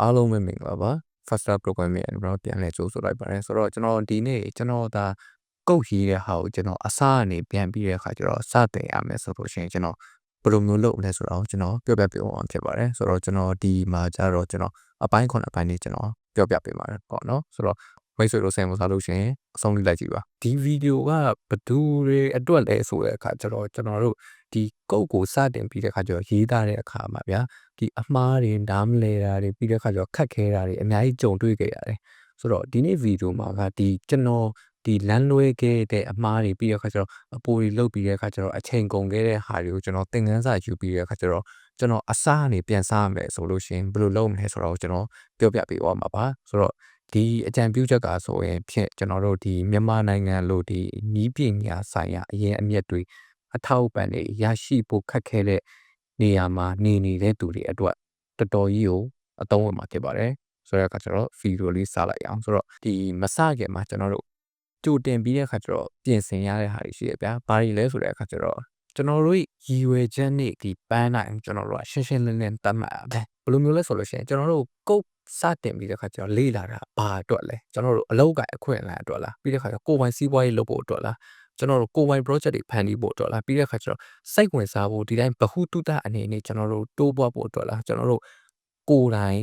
အားလုံးပဲမင်္ဂလာပါ Faster Programming အဲ့တော့ပြန်လဲကြိုးဆိုလိုက်ပါတယ်ဆိုတော့ကျွန်တော်ဒီနေ့ကျွန်တော်ဒါကုတ်ရေးတဲ့ဟာကိုကျွန်တော်အစားအနေပြန်ပြီးတဲ့အခါကျတော့စတင်ရမယ်ဆိုလို့ရှိရင်ကျွန်တော်ဘယ်လိုမျိုးလုပ်မလဲဆိုတော့ကျွန်တော်ပြောပြပေးအောင်ဖြစ်ပါတယ်ဆိုတော့ကျွန်တော်ဒီမှာကျတော့ကျွန်တော်အပိုင်းခွန်အပိုင်းလေးကျွန်တော်ပြောပြပေးပါတယ်ပေါ့နော်ဆိုတော့ မိတ်ဆွေတို့ဆင်မစားလို့ရှိရင်အဆုံးလေးလိုက်ကြည့်ပါဒီဗီဒီယိုကဘသူတွေအတွက်လဲဆိုတဲ့အခါကျတော့ကျွန်တော်တို့ဒီကုတ်ကိုစတင်ပြီးတဲ့အခါကျတော့ရေးသားတဲ့အခါမှာဗျာဒီအမှားတွေနားမလဲတာတွေပြီးတဲ့အခါကျတော့ခက်ခဲတာတွေအများကြီးကြုံတွေ့ခဲ့ရတယ်ဆိုတော့ဒီနေ့ဗီဒီယိုမှာကဒီကျွန်တော်ဒီလမ်းလွဲခဲ့တဲ့အမှားတွေပြီးတဲ့အခါကျတော့အပိုတွေလုတ်ပြီးတဲ့အခါကျတော့အချိန်ကုန်ခဲ့တဲ့ဟာတွေကိုကျွန်တော်သင်ခန်းစာယူပြီးတဲ့အခါကျတော့ကျွန်တော်အစားအနေပြန်စားရမယ်ဆိုလို့ရှိရင်ဘယ်လိုလုပ်မလဲဆိုတော့ကျွန်တော်ပြောပြပေးသွားမှာပါဆိုတော့ ဒီအကြံပြုချက်ကဆိုရင်ဖြင့်ကျွန်တော်တို့ဒီမြန်မာနိုင်ငံလို့ဒီနီးပညာဆိုင်ရာအရင်အမြက်တွေအထောက်အပံ့တွေရရှိဖို့ခက်ခဲတဲ့နေရာမှာနေနေတဲ့သူတွေအတွက်တော်တော်ကြီးကိုအသုံးဝင်မှာဖြစ်ပါတယ်ဆိုတဲ့အခါကျတော့ဗီဒီယိုလေးစလိုက်အောင်ဆိုတော့ဒီမစခင်မှာကျွန်တော်တို့ကြိုတင်ပြီးတဲ့အခါကျတော့ပြင်ဆင်ရတဲ့ဟာတွေရှိရဗျာဘာတွေလဲဆိုတဲ့အခါကျတော့ကျွန်တော်တို့ရည်ရွယ်ချက်နဲ့ဒီပန်းနိုင်ကျွန်တော်တို့ကရှင်းရှင်းလင်းလင်းသတ်မှတ်ရမယ်ဘယ်လိုမျိုးလဲဆိုလို့ရှိရင်ကျွန်တော်တို့ကုတ် စတင်ပြီးတဲ့ခါကျတော့လေ့လာတာဘာအတွက်လဲကျွန်တော်တို့အလောက်ကအခွင့်အလမ်းအတွက်လားပြီးတဲ့ခါကျတော့ကိုယ်ပိုင်စီးပွားရေးလုပ်ဖို့အတွက်လားကျွန်တော်တို့ကိုယ်ပိုင် project တွေဖန်တီးဖို့အတွက်လားပြီးတဲ့ခါကျတော့စိတ်ဝင်စားဖို့ဒီတိုင်းဘဟုတုတအနေနဲ့ကျွန်တော်တို့တိုးပွားဖို့အတွက်လားကျွန်တော်တို့ကိုယ်တိုင်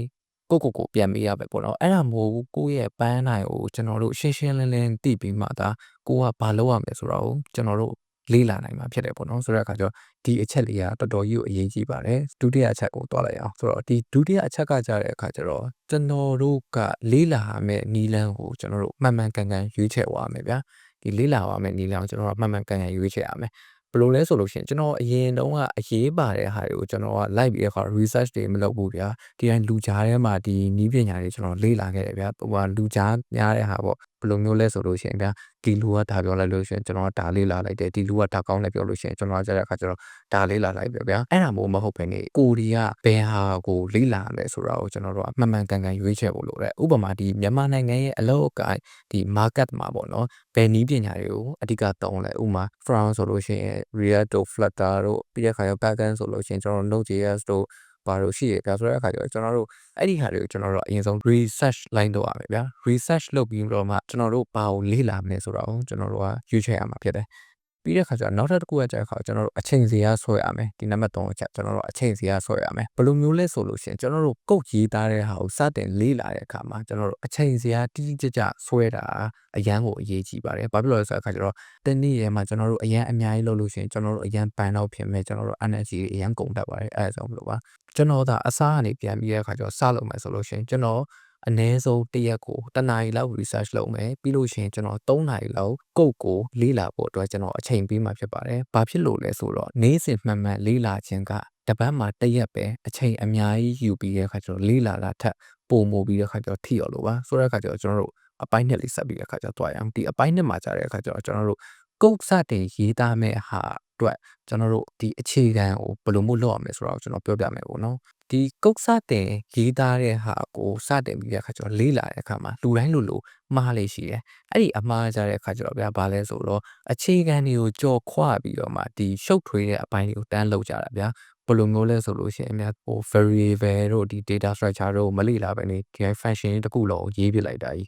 ကိုကိုကိုပြန်မေးရပဲပေါ့နော်အဲ့ဒါမို့ကိုယ့်ရဲ့ပန်းနိုင်ကိုကျွန်တော်တို့ရှင်းရှင်းလင်းလင်းသိပြီးမှသာကိုကဘာလုပ်ရမလဲဆိုတော့ကျွန်တော်တို့လေးလာနိုင်မှာဖြစ်တယ်ပေါ့နော်ဆိုတဲ့အခါကျတော့ ဒီအချက်လေးကတော်တော်ကြီးကိုအရေးကြီးပါတယ်ဒုတိယအချက်ကိုတွားလိုက်အောင်ဆိုတော့ဒီဒုတိယအချက်ကကြတဲ့အခါကျတော့ကျွန်တော်တို့ကလေးလာမယ့်နီလန်းကိုကျွန်တော်တို့မှန်မှန်ကန်ကန်ရွေးချယ်သွားမယ်ဗျာဒီလေးလာပါမယ့်နီလန်းကိုကျွန်တော်တို့မှန်မှန်ကန်ကန်ရွေးချယ်ရမယ်ဘယ်လိုလဲဆိုလို့ရှိရင်ကျွန်တော်အရင်တုန်းကအရေးပါတဲ့ဟာတွေကိုကျွန်တော်ကလိုက်ပြီးတဲ့အခါ research တွေမလုပ်ဘူးဗျာဒီတိုင်းလူကြားထဲမှာဒီနီးပညာတွေကျွန်တော်လေ့လာခဲ့တယ်ဗျာဟိုကလူကြားများတဲ့ဟာပေါ့ဘယ်လိုမျိုးလဲဆိုလို့ရှိရင်ဗျာဒီလူကဒါပြောလိုက်လို့ရှိရင်ကျွန်တော်ကဒါလေးလာလိုက်တယ်ဒီလူကဒါကောင်းလိုက်ပြောလို့ရှိရင်ကျွန်တော်ကကြတဲ့အခါကျတော့ဒါလေးလာလိုက်ပဲဗျာအဲ့ဒါမျိုးမဟုတ်ဘဲနေကိုရီးယားဘယ်ဟာကိုလေးလာလဲဆိုတာကိုကျွန်တော်တို့ကမှန်မှန်ကန်ကန်ရွေးချယ်ဖို့လိုတယ်ဥပမာဒီမြန်မာနိုင်ငံရဲ့အလောက်အကိုင်ဒီ market မှာပေါ့နော်ဘယ်နည်းပညာတွေကိုအဓိကသုံးလဲဥပမာ front ဆိုလို့ရှိရင် React တို့ Flutter တို့ပြီးတဲ့အခါကျ backend ဆိုလို့ရှိရင်ကျွန်တော် Node.js တို့ ဘာလို့ရှိရဗျာဆိုတဲ့အခါကျတော့ကျွန်တော်တို့အဲ့ဒီဟာတွေကိုကျွန်တော်တို့အရင်ဆုံး research လိုက်တော့ရမယ်ဗျာ research လုပ်ပြီးတော့မှကျွန်တော်တို့ဘာကိုလေ့လာမလဲဆိုတော့ကျွန်တော်တို့ကရွေးချယ်ရမှာဖြစ်တယ် ပြီးတဲ့ခါကျတော့နောက်ထပ်တစ်ခုကကြာခါကျွန်တော်တို့အချိန်စီရဆွဲရမယ်ဒီနံပါတ်3အချက်ကျွန်တော်တို့အချိန်စီရဆွဲရမယ်ဘယ်လိုမျိုးလဲဆိုလို့ရှိရင်ကျွန်တော်တို့ကုတ်ရေးသားတဲ့ဟာကိုစတင်လေ့လာတဲ့အခါမှာကျွန်တော်တို့အချိန်စီရတိတိကျကျဆွဲတာအရန်ကိုအရေးကြီးပါတယ်ဘာဖြစ်လို့လဲဆိုတော့အခါကျတော့တနေ့ရဲမှာကျွန်တော်တို့အရန်အများကြီးလုပ်လို့ရှိရင်ကျွန်တော်တို့အရန်ပန်တော့ဖြစ်မယ်ကျွန်တော်တို့ energy အရန်ကုန်တတ်ပါတယ်အဲဒါကြောင့်မလို့ပါကျွန်တော်ဒါအစားအနေပြန်ပြီးတဲ့အခါကျတော့စလုပ်မယ်ဆိုလို့ရှိရင်ကျွန်တော် အနည်းဆုံးတစ်ရက်ကိုတစ်နာရီလောက် research လုပ်မယ်ပြီးလို့ရှိရင်ကျွန်တော်3နာရီလောက်ကုတ်ကိုလေ့လာဖို့အတွက်ကျွန်တော်အချိန်ပေးမှာဖြစ်ပါတယ်။ဘာဖြစ်လို့လဲဆိုတော့နေ့စဉ်မှန်မှန်လေ့လာခြင်းကတပတ်မှာတစ်ရက်ပဲအချိန်အများကြီးယူပြီးတဲ့အခါကျတော့လေ့လာတာထက်ပိုမိုပြီးတဲ့အခါကျတော့ထိရော်လို့ပါဆိုတဲ့အခါကျတော့ကျွန်တော်တို့အပိုင်းနှစ်လေးဆက်ပြီးတဲ့အခါကျတော့တွားရအောင်ဒီအပိုင်းနှစ်မှာကြာတဲ့အခါကျတော့ကျွန်တော်တို့ကုတ်စတင်ရေးသားမဲ့ဟာအတွက်ကျွန်တော်တို့ဒီအခြေခံကိုဘယ်လိုမျိုးလုပ်ရမလဲဆိုတော့ကျွန်တော်ပြောပြမယ်ပေါ့နော် ဒီကုတ်စတင်ရေးသားတဲ့ဟာကိုစတင်ပြီးတဲ့အခါကျတော့လေးလာတဲ့အခါမှာလူတိုင်းလူလူမှားလေရှိတယ်အဲ့ဒီအမှားကြတဲ့အခါကျတော့ဗျာဘာလဲဆိုတော့အခြေခံတွေကိုကြော်ခွပြီးတော့မှဒီရှုပ်ထွေးတဲ့အပိုင်းတွေကိုတန်းလောက်ကြတာဗျာဘယ်လိုမျိုးလဲဆိုလို့ရှိရင်အများဟို variable တို့ဒီ data structure တို့မလေ့လာပဲနေဒီ function တခုလုံးရေးပြလိုက်တာကြီး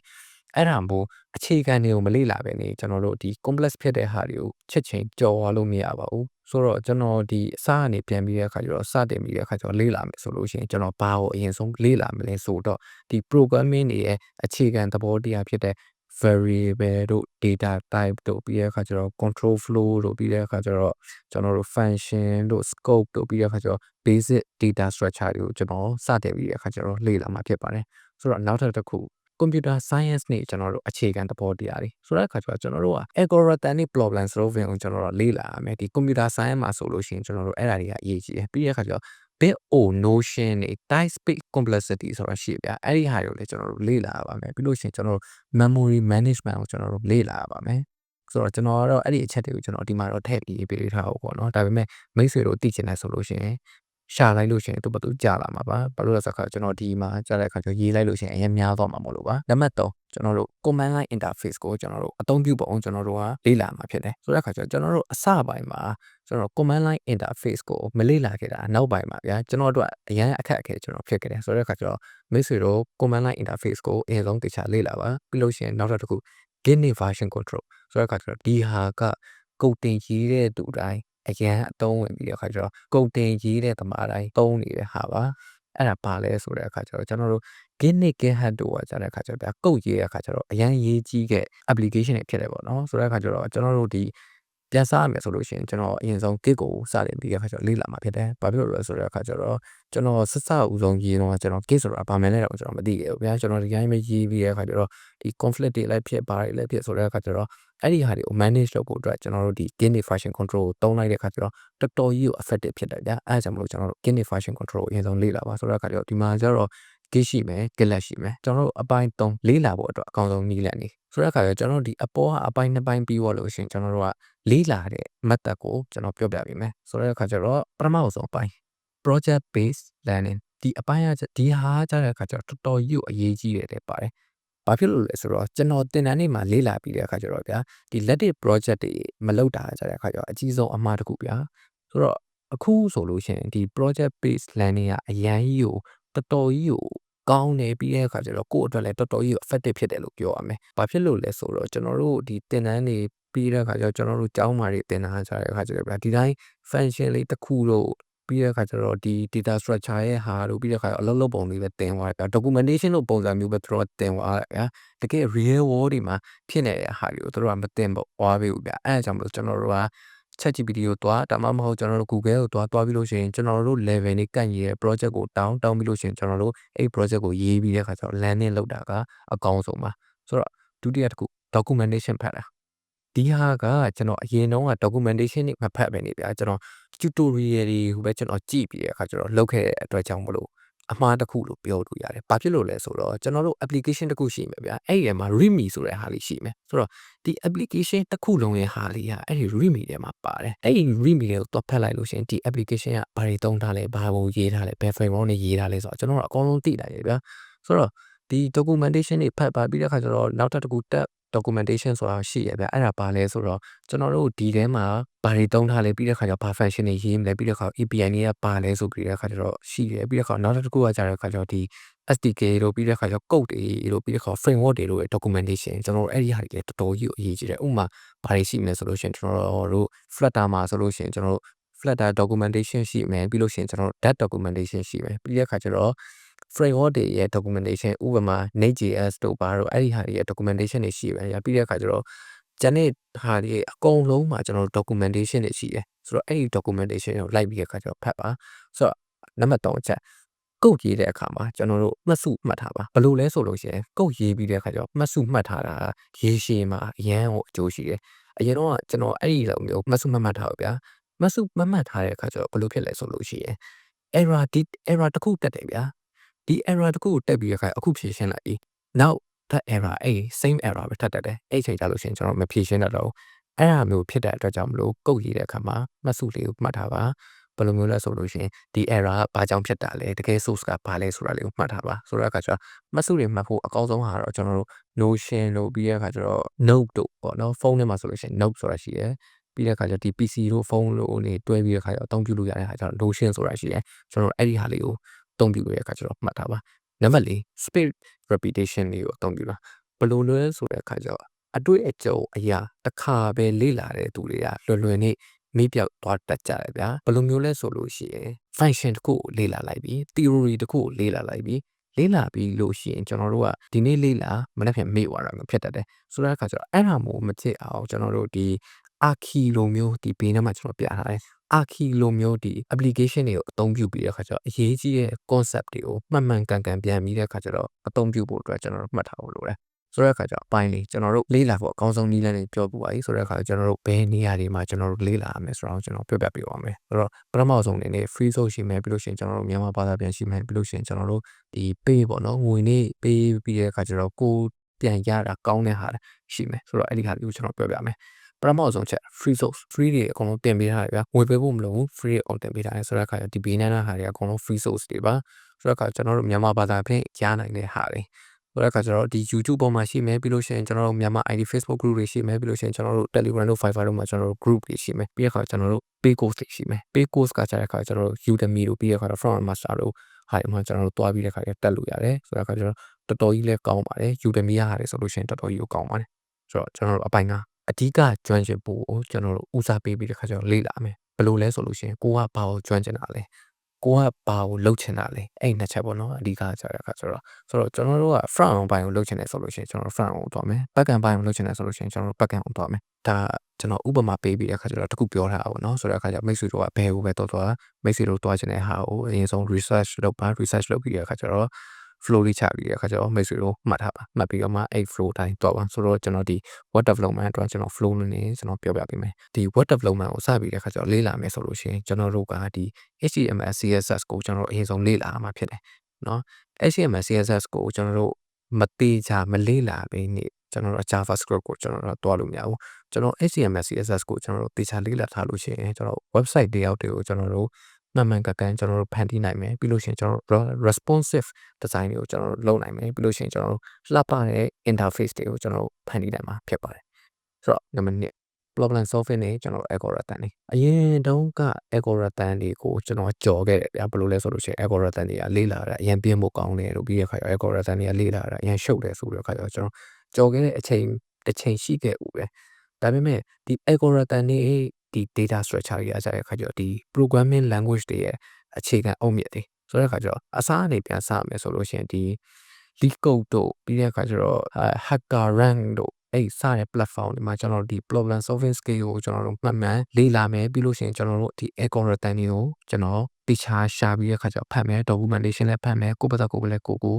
အဲ့ဒါမို့အခြေခံတွေကိုမလေ့လာပဲနေကျွန်တော်တို့ဒီ complex ဖြစ်တဲ့ဟာတွေကိုချက်ချင်းကြော်သွားလို့မရပါဘူး ဆိုတော့ကျွန်တော်ဒီအစားအနေပြန်ပြီးတဲ့အခါကျတော့စတင်ပြီးတဲ့အခါကျတော့လေ့လာမယ်ဆိုလို့ရှိရင်ကျွန်တော်ဘာကိုအရင်ဆုံးလေ့လာမလဲဆိုတော့ဒီ programming တွေရဲ့အခြေခံသဘောတရားဖြစ်တဲ့ variable တို့ data type တို့ပြီးတဲ့အခါကျတော့ control flow တို့ပြီးတဲ့အခါကျတော့ကျွန်တော်တို့ function တို့ scope တို့ပြီးတဲ့အခါကျတော့ basic data structure တွေကိုကျွန်တော်စတင်ပြီးတဲ့အခါကျတော့လေ့လာမှာဖြစ်ပါတယ်ဆိုတော့နောက်ထပ်တစ်ခု computer science နဲ့ကျွန်တော်တို့အခြေခံသဘောတရားတွေဆိုတဲ့အခါကျတော့ကျွန်တော်တို့က algorithm နဲ့ problem solving ကိုကျွန်တော်တို့လေ့လာရမယ်ဒီ computer science မှာဆိုလို့ရှိရင်ကျွန်တော်တို့အဲ့ဒါတွေကအရေးကြီးတယ်ပြီးတဲ့အခါကျတော့ bit o notion တွေ type space complexity ဆိုတာရှိဗျာအဲ့ဒီဟာတွေကိုလည်းကျွန်တော်တို့လေ့လာရပါမယ်ပြီးလို့ရှိရင်ကျွန်တော်တို့ memory management ကိုကျွန်တော်တို့လေ့လာရပါမယ်ဆိုတော့ကျွန်တော်ကတော့အဲ့ဒီအချက်တွေကိုကျွန်တော်ဒီမှာတော့ထည့်ပြီးပေးထားဖို့ပေါ့နော်ဒါပေမဲ့မိတ်ဆွေတို့သိချင်တယ်ဆိုလို့ရှိရင် ရှာလိုက်လို့ရှိရင်သူ့ဘသူကြာလာမှာပါဘာလို့လဲဆိုတော့ကျွန်တော်ဒီမှာကြာတဲ့အခါကျရေးလိုက်လို့ရှိရင်အရင်များသွားမှာမဟုတ်လို့ပါနံပါတ်3ကျွန်တော်တို့ command line interface ကိုကျွန်တော်တို့အသုံးပြုပုံကျွန်တော်တို့ကလေ့လာမှာဖြစ်တယ်ဆိုတဲ့အခါကျကျွန်တော်တို့အစပိုင်းမှာကျွန်တော် command line interface ကိုမလေ့လာခဲ့တာနောက်ပိုင်းမှာဗျာကျွန်တော်တို့အရင်အခက်အခဲကျွန်တော်ဖြစ်ခဲ့တယ်ဆိုတဲ့အခါကျတော့မိတ်ဆွေတို့ command line interface ကိုအရင်ဆုံးတေချာလေ့လာပါပြီးလို့ရှိရင်နောက်တစ်ခု Git version control ဆိုတဲ့အခါကျတော့ဒီဟာကကုတ်တင်ရေးတဲ့သူတိုင်း အရန်အသုံးဝင်ပြီးတဲ့အခါကျတော့ကုတ်တင်ရေးတဲ့သမားတိုင်းသုံးနေတဲ့ဟာပါအဲ့ဒါပါလဲဆိုတဲ့အခါကျတော့ကျွန်တော်တို့ Git နဲ့ GitHub တို့ကကြာတဲ့အခါကျတော့ဗျာကုတ်ရေးတဲ့အခါကျတော့အရန်ရေးကြီးတဲ့ application တွေဖြစ်တယ်ပေါ့နော်ဆိုတဲ့အခါကျတော့ကျွန်တော်တို့ဒီ ပြန်စားရမယ်ဆိုလို့ရှိရင်ကျွန်တော်အရင်ဆုံး Git ကိုစတင်ပြီးတဲ့အခါကျတော့လေ့လာမှာဖြစ်တယ်။ဘာဖြစ်လို့လဲဆိုတဲ့အခါကျတော့ကျွန်တော်ဆက်စအဦးဆုံးရေးတော့ကျွန်တော် Git ဆိုတာဘာမှန်းလဲတော့ကျွန်တော်မသိခဲ့ဘူးဗျာကျွန်တော်ဒီတိုင်းပဲရေးပြီးတဲ့အခါကျတော့ဒီ conflict တွေလည်းဖြစ်ပါတယ်လည်းဖြစ်ဆိုတဲ့အခါကျတော့အဲ့ဒီဟာတွေကို manage လုပ်ဖို့အတွက်ကျွန်တော်တို့ဒီ Git version control ကိုသုံးလိုက်တဲ့အခါကျတော့တော်တော်ကြီးကို effective ဖြစ်တယ်ဗျာအဲ့ဒါကြောင့်မလို့ကျွန်တော်တို့ Git version control ကိုအရင်ဆုံးလေ့လာပါဆိုတဲ့အခါကျတော့ဒီမှာကျတော့ Git ရှိမယ် Git ရှိမယ်ကျွန်တော်တို့အပိုင်း3လေးလာဖို့အတွက်အကောင်းဆုံးနည်းလမ်းနေဆိုတဲ့အခါကျကျွန်တော်တို့ဒီအပေါ်ကအပိုင်းနှစ်ပိုင်းပြီးသွားလို့ရှိရင်ကျွန်တော်တို့ကလေးလာတဲ့ method ကိုကျွန်တော်ပြောပြပေးမယ်ဆိုတဲ့အခါကျတော့ပထမဆုံးအပိုင်း project based learning ဒီအပိုင်းကဒီဟာကြားတဲ့အခါကျတော့တော်တော်ကြီးကိုအရေးကြီးတယ်တဲ့ပါတယ်ဘာဖြစ်လို့လဲဆိုတော့ကျွန်တော်တင်တန်းနေမှာလေးလာပြီးတဲ့အခါကျတော့ဗျာဒီလက်တွေ project တွေမလုပ်တာကြတဲ့အခါကျတော့အကြီးဆုံးအမှားတစ်ခုဗျာဆိုတော့အခုဆိုလို့ရှိရင်ဒီ project based learning ကအရန်ကြီးကို တော်တော်ကြီးကိုကောင်းတယ်ပြီးတဲ့အခါကျတော့ကိုယ့်အတွက်လည်းတော်တော်ကြီးကို effective ဖြစ်တယ်လို့ပြောရမယ်။ဘာဖြစ်လို့လဲဆိုတော့ကျွန်တော်တို့ဒီသင်တန်းတွေပြီးတဲ့အခါကျတော့ကျွန်တော်တို့ကျောင်းမှာတွေသင်တန်းကြတဲ့အခါကျတော့ဗျာဒီတိုင်း function လေးတစ်ခုလို့ပြီးတဲ့အခါကျတော့ဒီ data structure ရဲ့ဟာတို့ပြီးတဲ့အခါကျတော့အလုပ်လုပ်ပုံလေးပဲတင်သွားတယ်ဗျာ documentation လို့ပုံစံမျိုးပဲသူတို့ကတင်သွားတယ်ဗျာတကယ် real world ဒီမှာဖြစ်နေတဲ့ဟာတွေကိုသူတို့ကမတင်ပေါ့ွားပေးဘူးဗျာအဲအကြောင်းမလို့ကျွန်တော်တို့က ChatGPT ကိုတွားဒါမှမဟုတ်ကျွန်တော်တို့ Google ကိုတွားတွားပြီးလို့ရှိရင်ကျွန်တော်တို့ level နဲ့ကန့်ရတဲ့ project ကိုတောင်းတောင်းပြီးလို့ရှိရင်ကျွန်တော်တို့အဲ့ project ကိုရေးပြီးတဲ့အခါကျတော့ landing လုပ်တာကအကောင်းဆုံးပါဆိုတော့ဒုတိယတစ်ခု documentation ဖတ်တာဒီဟာကကျွန်တော်အရင်တုန်းက documentation တွေမဖတ်ပဲနေဗျာကျွန်တော် tutorial တွေဟိုပဲကျွန်တော်ကြည့်ပြီးတဲ့အခါကျတော့လုပ်ခဲ့တဲ့အတွက်ကြောင့်မလို့ အမှားတစ်ခုလို့ပြောလို့ရတယ်။ဘာဖြစ်လို့လဲဆိုတော့ကျွန်တော်တို့ application တစ်ခုရှိမယ်ဗျာ။အဲ့ဒီမှာ readme ဆိုတဲ့ဟာလေးရှိမယ်။ဆိုတော့ဒီ application တစ်ခုလုံးရဲ့ဟာလေးကအဲ့ဒီ readme ထဲမှာပါတယ်။အဲ့ဒီ readme ကိုတော့ဖတ်လိုက်လို့ရှိရင်ဒီ application ကဘာတွေသုံးထားလဲ၊ဘာပုံရေးထားလဲ၊ဘယ် framework နဲ့ရေးထားလဲဆိုတော့ကျွန်တော်တို့အကုန်လုံးသိနိုင်တယ်ဗျာ။ဆိုတော့ဒီ documentation တွေဖတ်ပါပြီးတဲ့အခါကျတော့နောက်ထပ်တစ်ခုတက် documentation ဆိုတာရှိရဗျအဲ့ဒါဘာလဲဆိုတော့ကျွန်တော်တို့ဒီထဲမှာဘာတွေတုံးထားလဲပြီးတဲ့ခါကျတော့ဘာ function တွေရေးမလဲပြီးတဲ့ခါ API တွေကဘာလဲဆိုပြီးတဲ့ခါကျတော့ရှိရပြီးတဲ့ခါနောက်တစ်ခုကကြာတဲ့ခါကျတော့ဒီ SDK တို့ပြီးတဲ့ခါကျတော့ code တွေတို့ပြီးတဲ့ခါ framework တွေတို့ရဲ့ documentation ကျွန်တော်တို့အဲ့ဒီဟာတွေလည်းတော်တော်ကြီးအရေးကြီးတယ်ဥပမာဘာတွေရှိမလဲဆိုလို့ရှိရင်ကျွန်တော်တို့ Flutter မှာဆိုလို့ရှိရင်ကျွန်တော်တို့ Flutter documentation ရှိမယ်ပြီးလို့ရှိရင်ကျွန်တော်တို့ dat documentation ရှိမယ်ပြီးတဲ့ခါကျတော့ framework တွေရဲ့ documentation ဥပမာ Node.js တို့ဘာတို့အဲ့ဒီဟာတွေရဲ့ documentation တွေရှိတယ်။ပြီးတဲ့အခါကျတော့ကျန်တဲ့ဟာတွေအကုန်လုံးမှာကျွန်တော်တို့ documentation တွေရှိတယ်။ဆိုတော့အဲ့ဒီ documentation ကိုလိုက်ပြီးတဲ့အခါကျတော့ဖတ်ပါ။ဆိုတော့နံပါတ်3အချက်ကုတ်ရေးတဲ့အခါမှာကျွန်တော်တို့မှတ်စုမှတ်ထားပါဘယ်လိုလဲဆိုလို့ရှိရင်ကုတ်ရေးပြီးတဲ့အခါကျတော့မှတ်စုမှတ်ထားတာရေရှည်မှာအရန်ကိုအကျိုးရှိတယ်အရင်တော့ကျွန်တော်အဲ့ဒီလိုမျိုးမှတ်စုမှတ်မှတ်ထားပါဗျာမှတ်စုမှတ်မှတ်ထားတဲ့အခါကျတော့ဘယ်လိုဖြစ်လဲဆိုလို့ရှိရင် error ဒီ error တစ်ခုတက်တယ်ဗျာ ဒီ error တစ်ခုကိုတက်ပြီးတဲ့အခါအခုဖြေရှင်းလိုက်ပြီနောက် that error အဲ့ same error ပဲထပ်တက်တယ်အဲ့ချိန်ကြလို့ရှိရင်ကျွန်တော်မဖြေရှင်းတတ်တော့အဲ့ဟာမျိုးဖြစ်တဲ့အတွက်ကြောင့်မလို့ကုတ်ရေးတဲ့အခါမှာမှတ်စုလေးကိုမှတ်ထားပါဘယ်လိုမျိုးလဲဆိုလို့ရှိရင်ဒီ error ကဘာကြောင့်ဖြစ်တာလဲတကယ် source ကဘာလဲဆိုတာလေးကိုမှတ်ထားပါဆိုတော့အခါကျတော့မှတ်စုတွေမှတ်ဖို့အကောင်းဆုံးဟာတော့ကျွန်တော်တို့ Notion လို့ပြီးတဲ့အခါကျတော့ Note တို့ပေါ့နော်ဖုန်းထဲမှာဆိုလို့ရှိရင် Note ဆိုတာရှိတယ်ပြီးတဲ့အခါကျဒီ PC တို့ဖုန်းတို့နေတွဲပြီးတဲ့အခါကျတော့အသုံးပြုလို့ရတဲ့အခါကျတော့ Notion ဆိုတာရှိတယ်ကျွန်တော်တို့အဲ့ဒီဟာလေးကို အသုံးပြုလို့ရတဲ့အခါကျတော့မှတ်ထားပါနံပါတ်၄ speed repetition လေးကိုအသုံးပြုတာဘယ်လိုလဲဆိုတဲ့အခါကျတော့အတွေ့အကြုံအရာတစ်ခါပဲလေ့လာတဲ့သူတွေကလွယ်လွယ်နဲ့မေ့ပြောက်သွားတတ်ကြတယ်ဗျာဘယ်လိုမျိုးလဲဆိုလို့ရှိရင် function တစ်ခုကိုလေ့လာလိုက်ပြီ theory တစ်ခုကိုလေ့လာလိုက်ပြီလေ့လာပြီးလို့ရှိရင်ကျွန်တော်တို့ကဒီနေ့လေ့လာမနေ့ပြန်မေ့သွားတာမျိုးဖြစ်တတ်တယ်ဆိုတဲ့အခါကျတော့အဲ့ဒါမျိုးမဖြစ်အောင်ကျွန်တော်တို့ဒီ အာခီလိုမျိုးဒီဘေးထဲမှာကျွန်တော်ပြထားတယ်အာခီလိုမျိုးဒီ application တွေကိုအသုံးပြုပြီးတဲ့အခါကျတော့အရေးကြီးတဲ့ concept တွေကိုမှန်မှန်ကန်ကန်ပြန်ပြီးတဲ့အခါကျတော့အသုံးပြုဖို့အတွက်ကျွန်တော်တို့မှတ်ထားဖို့လိုတယ်ဆိုတဲ့အခါကျတော့အပိုင်းလေးကျွန်တော်တို့လေးလာဖို့အကောင်းဆုံးနည်းလမ်းတွေပြောပြပါပြီဆိုတဲ့အခါကျွန်တော်တို့ဘယ်နေရာတွေမှာကျွန်တော်တို့လေးလာရမယ်ဆိုတော့ကျွန်တော်ပြောပြပေးပါမယ်ဆိုတော့ပထမဆုံးအနေနဲ့ free source ရှိမယ်ပြီးလို့ရှိရင်ကျွန်တော်တို့မြန်မာဘာသာပြန်ရှိမယ်ပြီးလို့ရှိရင်ကျွန်တော်တို့ဒီ pay ပေါ့နော်ငွေနေ pay ပြီးတဲ့အခါကျတော့ကိုပြန်ရတာကောင်းတဲ့ဟာရှိမယ်ဆိုတော့အဲ့ဒီဟာလေးကိုကျွန်တော်ပြောပြမယ် ပထမဆုံးချက် free source free တွေအကုန်လုံးတင်ပေးထားတယ်ဗျာငွေပေးဖို့မလိုဘူး free တွေအကုန်တင်ပေးထားတယ်ဆိုတဲ့အခါကျဒီ banana ဟာတွေအကုန်လုံး free source တွေပါဆိုတဲ့အခါကျွန်တော်တို့မြန်မာဘာသာဖြင့်ကြားနိုင်တဲ့ဟာတွေဆိုတဲ့အခါကျတော့ဒီ YouTube ပေါ်မှာရှိမယ်ပြီးလို့ရှိရင်ကျွန်တော်တို့မြန်မာ ID Facebook group တွေရှိမယ်ပြီးလို့ရှိရင်ကျွန်တော်တို့ Telegram တို့ Fiverr တို့မှာကျွန်တော်တို့ group တွေရှိမယ်ပြီးတဲ့အခါကျွန်တော်တို့ pay course တွေရှိမယ် pay course ကကြတဲ့အခါကျွန်တော်တို့ Udemy တို့ပြီးတဲ့အခါတော့ Front Master တို့ဟာဒီမှာကျွန်တော်တို့တွားပြီးတဲ့အခါကျတက်လို့ရတယ်ဆိုတဲ့အခါကျတော့တော်တော်ကြီးလည်းကောင်းပါတယ် Udemy ရရတယ်ဆိုလို့ရှိရင်တော်တော်ကြီးကိုကောင်းပါတယ်ဆိုတော့ကျွန်တော်တို့အပိုင်က အဓိကကျွမ်းကျင်ဖို့ကိုကျွန်တော်တို့ဦးစားပေးပြီးတဲ့ခါကျတော့လေ့လာမယ်ဘယ်လိုလဲဆိုလို့ရှိရင်ကိုကဘာကိုကျွမ်းကျင်တာလဲကိုကဘာကိုလှုပ်ချင်တာလဲအဲ့နှစ်ချက်ပေါ့နော်အဓိကကြတဲ့အခါဆိုတော့ဆိုတော့ကျွန်တော်တို့က front on ဘိုင်းကိုလှုပ်ချင်တယ်ဆိုလို့ရှိရင်ကျွန်တော်တို့ front on ကိုသွားမယ် back end ဘိုင်းကိုလှုပ်ချင်တယ်ဆိုလို့ရှိရင်ကျွန်တော်တို့ back end ကိုသွားမယ်ဒါကျွန်တော်ဥပမာပေးပြီးတဲ့အခါကျတော့တခုပြောထားတာပေါ့နော်ဆိုတဲ့အခါကျမိတ်ဆွေတို့ကဘယ်ကိုပဲတော့သွားမိတ်ဆွေတို့သွားချင်တဲ့ဟာကိုအရင်ဆုံး research လုပ်ပါ research လုပ်ပြီးတဲ့အခါကျတော့ flow လေးချပြီးတဲ့အခါကျတော့မိတ်ဆွေတို့မှတ်ထားပါမှတ်ပြီးတော့မှအဲ့ flow တိုင်းတော့ပါဆိုတော့ကျွန်တော်ဒီ web development အတွက်ကျွန်တော် flow နဲ့ကျွန်တော်ပြောပြပေးမယ်ဒီ web development ကိုစပြီးတဲ့အခါကျတော့လေ့လာမယ်ဆိုလို့ရှိရင်ကျွန်တော်တို့ကဒီ HTML CSS ကိုကျွန်တော်အရင်ဆုံးလေ့လာမှာဖြစ်တယ်เนาะ HTML CSS ကိုကျွန်တော်တို့မသေးချာမလေ့လာဘဲနေကျွန်တော်တို့ JavaScript ကိုကျွန်တော်တို့တွားလို့မရဘူးကျွန်တော် HTML CSS ကိုကျွန်တော်တို့သေချာလေ့လာထားလို့ရှိရင်ကျွန်တော် website layout တွေကိုကျွန်တော်တို့ မှန်မှန်ကန်ကန်ကျွန်တော်တို့ဖန်တီးနိုင်မယ်ပြီးလို့ရှိရင်ကျွန်တော်တို့ responsive design တွေကိုကျွန်တော်တို့လုပ်နိုင်မယ်ပြီးလို့ရှိရင်ကျွန်တော်တို့လှပတဲ့ interface တွေကိုကျွန်တော်တို့ဖန်တီးနိုင်မှာဖြစ်ပါတယ်ဆိုတော့နံပါတ်1 problem solving နဲ့ကျွန်တော်တို့ algorithm တွေအရင်တုန်းက algorithm တွေကိုကျွန်တော်ကြော်ခဲ့တယ်ဗျာဘယ်လိုလဲဆိုလို့ရှိရင် algorithm တွေကလေးလာတာအရင်ပြင်းဖို့ကောင်းတယ်လို့ပြီးရခါကျ algorithm တွေကလေးလာတာအရင်ရှုပ်တယ်ဆိုပြီးတော့ခါကျကျွန်တော်ကြော်ခဲ့တဲ့အချိန်တစ်ချိန်ရှိခဲ့ဦးပဲဒါပေမဲ့ဒီ algorithm တွေ ဒီ data structure တွေအကြတဲ့ခါကျတော့ဒီ programming language တွေရဲ့အခြေခံအုတ်မြစ်တွေဆိုတဲ့ခါကျတော့အစားအနေပြန်စရမယ်ဆိုလို့ရှိရင်ဒီ leak code တို့ပြီးတဲ့ခါကျတော့ hacker rank တို့အဲ့စတဲ့ platform တွေမှာကျွန်တော်တို့ဒီ problem solving skill ကိုကျွန်တော်တို့မှတ်မှန်လေ့လာမယ်ပြီးလို့ရှိရင်ကျွန်တော်တို့ဒီ algorithm တွေကိုကျွန်တော်တခြားရှာပြီးတဲ့ခါကျတော့ဖတ်မယ် documentation လည်းဖတ်မယ်ကိုယ့်ဘက်ကကိုယ်လည်းကိုကို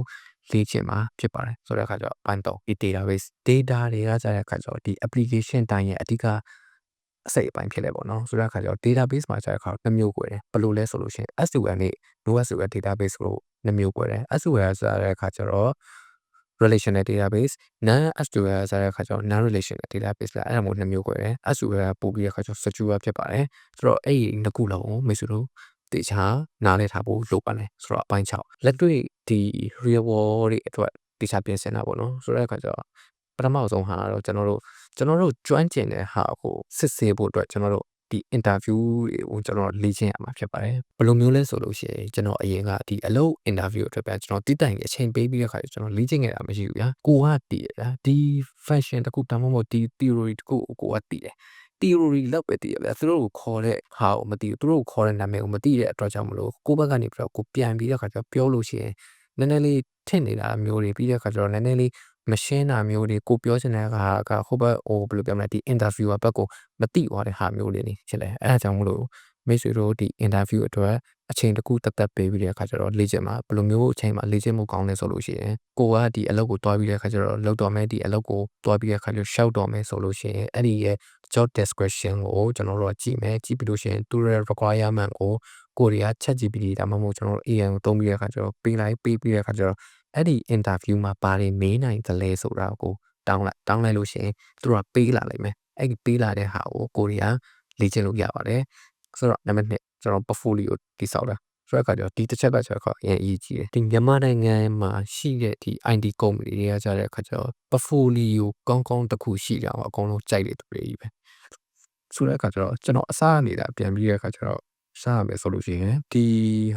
လေ့ကျင့်မှာဖြစ်ပါတယ်ဆိုတဲ့အခါကျတော့ဘိုင်းတော့ဒီ database data တွေကကြတဲ့အခါကျတော့ဒီ application တိုင်းရဲ့အဓိက အစိတ်အပိုင်းဖြစ်လဲပေါ့နော်ဆိုတဲ့အခါကျတော့ database မှာကျတဲ့အခါနှစ်မျိုးကွဲတယ်ဘယ်လိုလဲဆိုလို့ရှိရင် SQL နဲ့ NoSQL database လို့နှစ်မျိုးကွဲတယ် SQL ဆိုတဲ့အခါကျတော့ relational database non SQL ဆိုတဲ့အခါကျတော့ non relational database လာအဲ့ဒါမျိုးနှစ်မျိုးကွဲတယ် SQL ကပို့ပြီးတဲ့အခါကျတော့ secure ဖြစ်ပါတယ်ဆိုတော့အဲ့ဒီနှစ်ခုလုံးကိုမိတ်ဆွေတို့တေချာနားလည်ထားဖို့လိုပါတယ်ဆိုတော့အပိုင်း6လက်တွေ့ဒီ real world တွေအတွက်တေချာပြင်ဆင်တာပေါ့နော်ဆိုတဲ့အခါကျတော့ ပထမဆုံးဟာတော့ကျွန်တော်တို့ကျွန်တော်တို့ကျွမ်းကျင်တဲ့ဟာကိုစစ်ဆေးဖို့အတွက်ကျွန်တော်တို့ဒီ interview တွေကိုကျွန်တော်လေ့ကျင့်ရမှာဖြစ်ပါတယ်ဘယ်လိုမျိုးလဲဆိုလို့ရှိရင်ကျွန်တော်အရင်ကဒီအလုပ် interview အတွက်ပဲကျွန်တော်တိတိုင်အချိန်ပေးပြီးတဲ့ခါကျကျွန်တော်လေ့ကျင့်ခဲ့တာမရှိဘူးဗျာကိုကတည်ရဒီ fashion တခုဒါမှမဟုတ်ဒီ theory တခုကိုကိုကတည်တယ် theory လောက်ပဲတည်ရဗျာသူတို့ကိုခေါ်တဲ့ဟာကိုမတည်ဘူးသူတို့ကိုခေါ်တဲ့နာမည်ကိုမတည်တဲ့အတွက်ကြောင့်မလို့ကိုဘက်ကနေပြီးတော့ကိုပြန်ပြီးတဲ့ခါကျပြောလို့ရှိရင်နည်းနည်းလေးထင့်နေတာမျိုးတွေပြီးတဲ့ခါကျတော့နည်းနည်းလေး မရှင်းတာမျိုးတွေကိုပြောချင်တဲ့ဟာကဟိုဘက်ဟိုဘယ်လိုပြောမလဲဒီ interviewer ဘက်ကိုမတိသွားတဲ့ဟာမျိုးတွေနေဖြစ်လဲအဲအကြောင်းမလို့မိတ်ဆွေတို့ဒီ interview အတွက်အချိန်တခုတက်တက်ပေးပြီးတဲ့အခါကျတော့လေ့ကျင့်မှာဘယ်လိုမျိုးအချိန်မှာလေ့ကျင့်မှုကောင်းလဲဆိုလို့ရှိရင်ကိုကဒီအလုပ်ကိုတွားပြီးတဲ့အခါကျတော့လောက်တော်မယ်ဒီအလုပ်ကိုတွားပြီးတဲ့အခါကျတော့ရှောက်တော်မယ်ဆိုလို့ရှိရင်အဲ့ဒီရဲ့ job description ကိုကျွန်တော်တို့ကကြည့်မယ်ကြည့်ပြီးလို့ရှိရင်သူရဲ့ requirement ကိုကိုရီးယား ChatGPT ဒါမှမဟုတ်ကျွန်တော်တို့ AI ကိုသုံးပြီးတဲ့အခါကျတော့ပေးလိုက်ပေးပြီးတဲ့အခါကျတော့ အဲ့ဒီ interview မှာဘာတွေမေးနိုင်သလဲဆိုတာကိုတောင်းလိုက်တောင်းလိုက်လို့ရှိရင်သူတို့ကပေးလာလိမ့်မယ်အဲ့ဒီပေးလာတဲ့ဟာကိုကိုရီးယားလေ့ကျင့်လို့ရပါတယ်ဆိုတော့နံပါတ်1ကျွန်တော် portfolio တိစောက်တာဆိုတော့အခါကျတော့ဒီတစ်ချက်ကကျတော့အရင်အရေးကြီးတယ်ဒီမြန်မာနိုင်ငံမှာရှိတဲ့ဒီ IT company တွေကကြတဲ့အခါကျတော့ portfolio ကောင်းကောင်းတစ်ခုရှိကြအောင်အကုန်လုံးကြိုက်တဲ့သူတွေကြီးပဲဆိုတဲ့အခါကျတော့ကျွန်တော်အစားနေတာပြန်ပြီးတဲ့အခါကျတော့ စရမယ်ဆိုလို့ရှိရင်ဒီ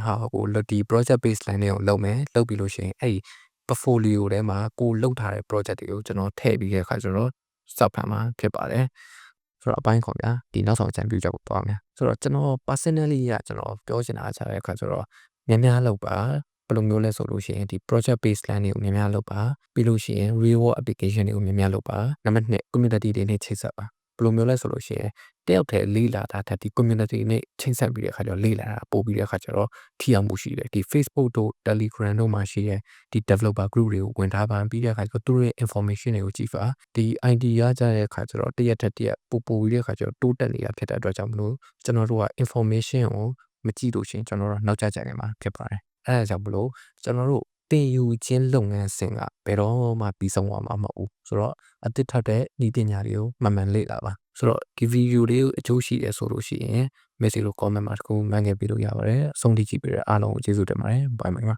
ဟာကိုဒီ project baseline တွေကိုလုပ်မယ်လုပ်ပြီးလို့ရှိရင်အဲ့ဒီ portfolio ထဲမှာကိုလုပ်ထားတဲ့ project တွေကိုကျွန်တော်ထည့်ပြီးတဲ့အခါကျတော့စောက်ဖန်မှာဖြစ်ပါတယ်ဆိုတော့အပိုင်းခေါ်ဗျာဒီနောက်ဆုံးအကြံပြုချက်ကိုသွားမယ်ဆိုတော့ကျွန်တော် personally ကကျွန်တော်ပြောချင်တာအားတဲ့အခါကျတော့များများလုပ်ပါဘယ်လိုမျိုးလဲဆိုလို့ရှိရင်ဒီ project based plan တွေကိုများများလုပ်ပါပြီးလို့ရှိရင် real world application တွေကိုများများလုပ်ပါနံပါတ်2 community တွေနဲ့ချိတ်ဆက်ပါဘယ်လိုမျိုးလဲဆိုလို့ရှိရင် တယောက်တည်းလေးလာတာတက်ဒီ community နဲ့ချိန်ဆက်ပြီးတဲ့အခါကျတော့လေးလာတာပို့ပြီးတဲ့အခါကျတော့ထိအောင်မှုရှိတယ်ဒီ Facebook တို့ Telegram တို့မှာရှိတဲ့ဒီ developer group တွေကိုဝင်ထားပါပြီးတဲ့အခါကျတော့သူတို့ရဲ့ information တွေကိုကြည့်ပါဒီ ID ရကြတဲ့အခါကျတော့တရက်တက်တရက်ပို့ပို့ပြီးတဲ့အခါကျတော့တိုးတက်နေတာဖြစ်တဲ့အတွက်ကြောင့်မလို့ကျွန်တော်တို့က information ကိုမကြည့်လို့ရှိရင်ကျွန်တော်တို့နောက်ကျကျနေမှာဖြစ်ပါတယ်အဲဒါကြောင့်မလို့ကျွန်တော်တို့တင်ယူခြင်းလုပ်ငန်းစဉ်ကဘယ်တော့မှပြီးဆုံးသွားမှာမဟုတ်ဘူးဆိုတော့အသစ်ထပ်တဲ့ဤပညာတွေကိုမှန်မှန်လေ့လာပါ ဆိုတော့ဒီ video လေးကိုအကျိုးရှိတယ်ဆိုလို့ရှိရင် message လို့ comment မှာတစ်ခုမှန်ခဲ့ပေးလို့ရပါတယ်အဆုံးထိကြည့်ပေးတဲ့အားလုံးကိုကျေးဇူးတင်ပါတယ် bye bye ပါ